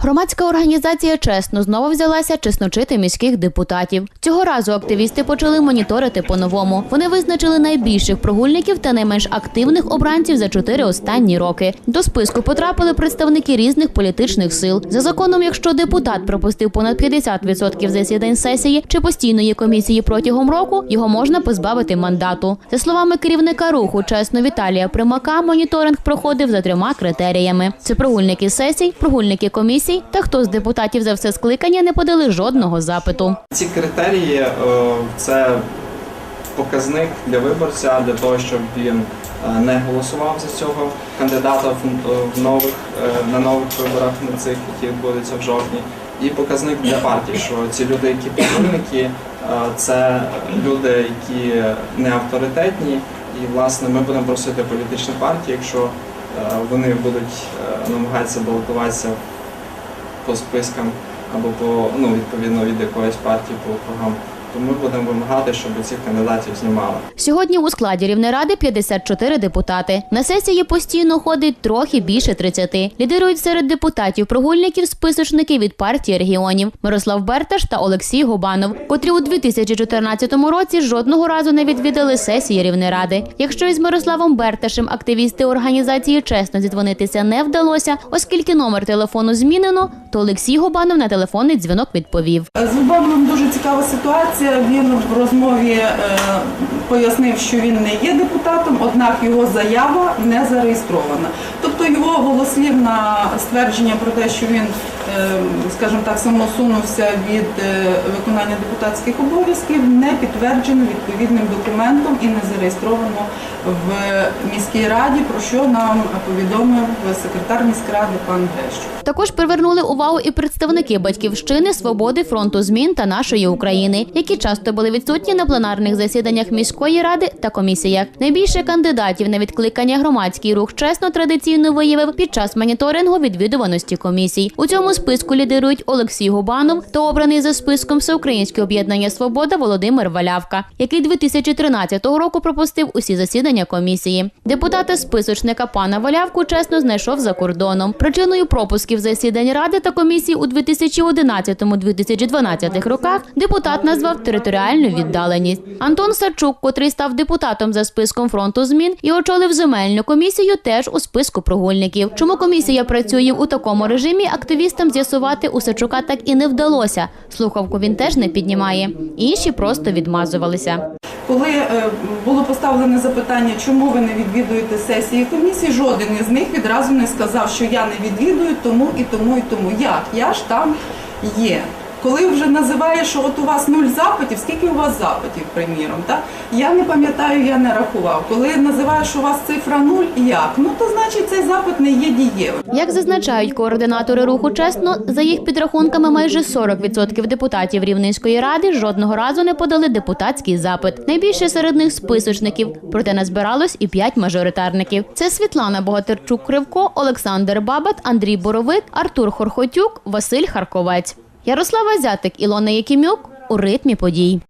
Громадська організація чесно знову взялася чесночити міських депутатів. Цього разу активісти почали моніторити по-новому. Вони визначили найбільших прогульників та найменш активних обранців за чотири останні роки. До списку потрапили представники різних політичних сил. За законом, якщо депутат пропустив понад 50% засідань сесії чи постійної комісії протягом року, його можна позбавити мандату. За словами керівника руху чесно Віталія Примака, моніторинг проходив за трьома критеріями: це прогульники сесій, прогульники комісій та хто з депутатів за все скликання не подали жодного запиту. Ці критерії е, це показник для виборця для того, щоб він е, не голосував за цього кандидата в, в нових е, на нових виборах, на цих, які відбудуться в жовтні. І показник для партії, що ці люди, які прогульники, е, це люди, які не авторитетні, і власне ми будемо просити політичні партії, якщо е, вони будуть е, намагатися балотуватися по спискам або по ну відповідно від якоїсь партії по округам, то ми будемо вимагати, щоб цих кандидатів знімали. Сьогодні у складі Рівнеради 54 депутати. На сесії постійно ходить трохи більше 30. Лідирують серед депутатів прогульників списочники від партії регіонів Мирослав Берташ та Олексій Гобанов, котрі у 2014 році жодного разу не відвідали сесії Рівнеради. Якщо із Мирославом Берташем активісти організації чесно зідзвонитися не вдалося, оскільки номер телефону змінено, то Олексій Гобанов на телефонний дзвінок відповів. З Лубановим дуже цікава ситуація. Він в розмові е, пояснив, що він не є депутатом, однак його заява не зареєстрована. Тобто його голослівне ствердження про те, що він, е, скажімо так, самосунувся від е, виконання депутатських обов'язків, не підтверджено відповідним документом і не зареєстровано в міській раді, про що нам повідомив секретар міськради пан Грещук. Також привернули увагу і представники батьківщини, свободи, фронту змін та нашої України, які часто були відсутні на пленарних засіданнях міської ради та комісіях. Найбільше кандидатів на відкликання громадський рух чесно традиційно виявив під час моніторингу відвідуваності комісій. У цьому списку лідирують Олексій Губанов та обраний за списком Всеукраїнське об'єднання Свобода Володимир Валявка, який 2013 року пропустив усі засідання комісії. Депутата списочника пана Валявку чесно знайшов за кордоном. Причиною пропусків засідань ради та комісії у 2011-2012 роках депутат назвав територіальну віддаленість. Антон Сачук, котрий став депутатом за списком фронту змін і очолив земельну комісію, теж у списку прогульників. Чому комісія працює у такому режимі? Активістам з'ясувати у Сачука так і не вдалося. Слухавку він теж не піднімає. Інші просто відмазувалися. Коли е, було поставлене запитання, чому ви не відвідуєте сесії комісії, жоден із них відразу не сказав, що я не відвідую тому і тому і тому. Як? Я ж там є. Коли вже називає, що от у вас нуль запитів, скільки у вас запитів, приміром, так? Я не пам'ятаю, я не рахував. Коли називає, що у вас цифра нуль, як? Ну то значить цей запит не є дієвим. Як зазначають координатори руху чесно, за їх підрахунками майже 40% депутатів Рівненської ради жодного разу не подали депутатський запит. Найбільше серед них списочників, проте назбиралось і 5 мажоритарників. Це Світлана Богатирчук Кривко, Олександр Бабат, Андрій Боровик, Артур Хорхотюк, Василь Харковець. Ярослава Зятик, Ілона Якимюк у ритмі подій.